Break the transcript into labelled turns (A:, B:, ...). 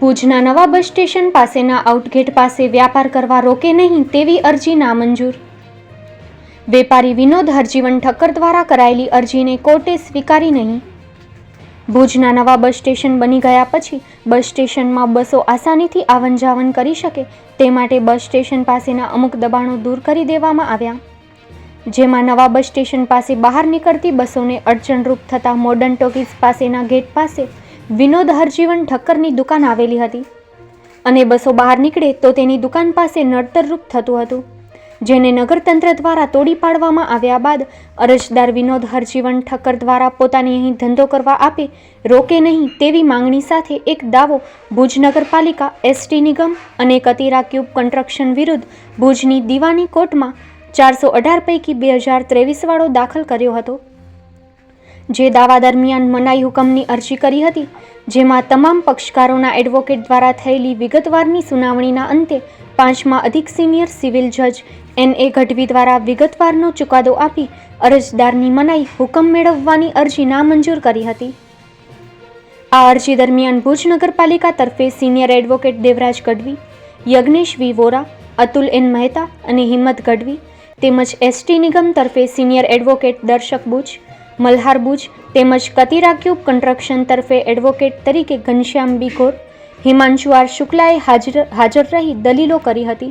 A: ભુજના નવા bus station પાસેના આઉટગેટ પાસે વ્યાપાર કરવા રોકે નહીં તેવી અરજી નામંજૂર. વેપારી વિનોદ હરજીવન ઠક્કર દ્વારા કરાયેલી અરજીને કોર્ટે સ્વીકારી નહીં. ભુજના નવા બસ સ્ટેશન બની ગયા પછી બસ સ્ટેશનમાં બસો આસાનીથી આવન જાવન કરી શકે તે માટે બસ સ્ટેશન પાસેના અમુક દબાણો દૂર કરી દેવામાં આવ્યા. જેમાં નવા બસ સ્ટેશન પાસે બહાર નીકળતી બસોને અડચણરૂપ થતા મોડર્ન ટોકીઝ પાસેના ગેટ પાસે વિનોદ હરજીવન ઠક્કરની દુકાન આવેલી હતી. અને બસો બહાર નીકળે તો તેની દુકાન પાસે નડતરરૂપ થતું હતું, જેને નગરતંત્ર દ્વારા તોડી પાડવામાં આવ્યા બાદ અરજદાર વિનોદ હરજીવન ઠક્કર દ્વારા પોતાની અહીં ધંધો કરવા આપે, રોકે નહીં તેવી માંગણી સાથે એક દાવો ભુજ નગરપાલિકા એસટી નિગમ અને કતીરા ક્યુબ કન્સ્ટ્રક્શન વિરુદ્ધ ભુજની દીવાની કોર્ટમાં ચારસો અઢાર પૈકી બે હજાર ત્રેવીસ વાળો દાખલ કર્યો હતો. જે દાવા દરમિયાન મનાઈ હુકમની અરજી કરી હતી, જેમાં તમામ પક્ષકારોના એડવોકેટ દ્વારા થયેલી વિગતવારની સુનાવણીના અંતે પાંચમા અધિક સિનિયર સિવિલ જજ એન એ ગઢવી દ્વારા વિગતવારનો ચુકાદો આપી અરજદારની મનાઈ હુકમ મેળવવાની અરજી નામંજૂર કરી હતી. આ અરજી દરમિયાન ભુજ નગરપાલિકા તરફે senior advocate Devraj Gadhvi, Yagnesh V. Vora, Atul N Mehta અને હિંમત ગઢવી તેમજ એસટી નિગમ તરફે સિનિયર એડવોકેટ દર્શક બુચ મલ્હાર તેમજ કતિરાક્યુબ કન્સ્ટ્રક્શન તરફે એડવોકેટ તરીકે ઘનશ્યામ બિગોર હિમાંશુ આર શુક્લાએ હાજર હાજર રહી દલીલો કરી હતી.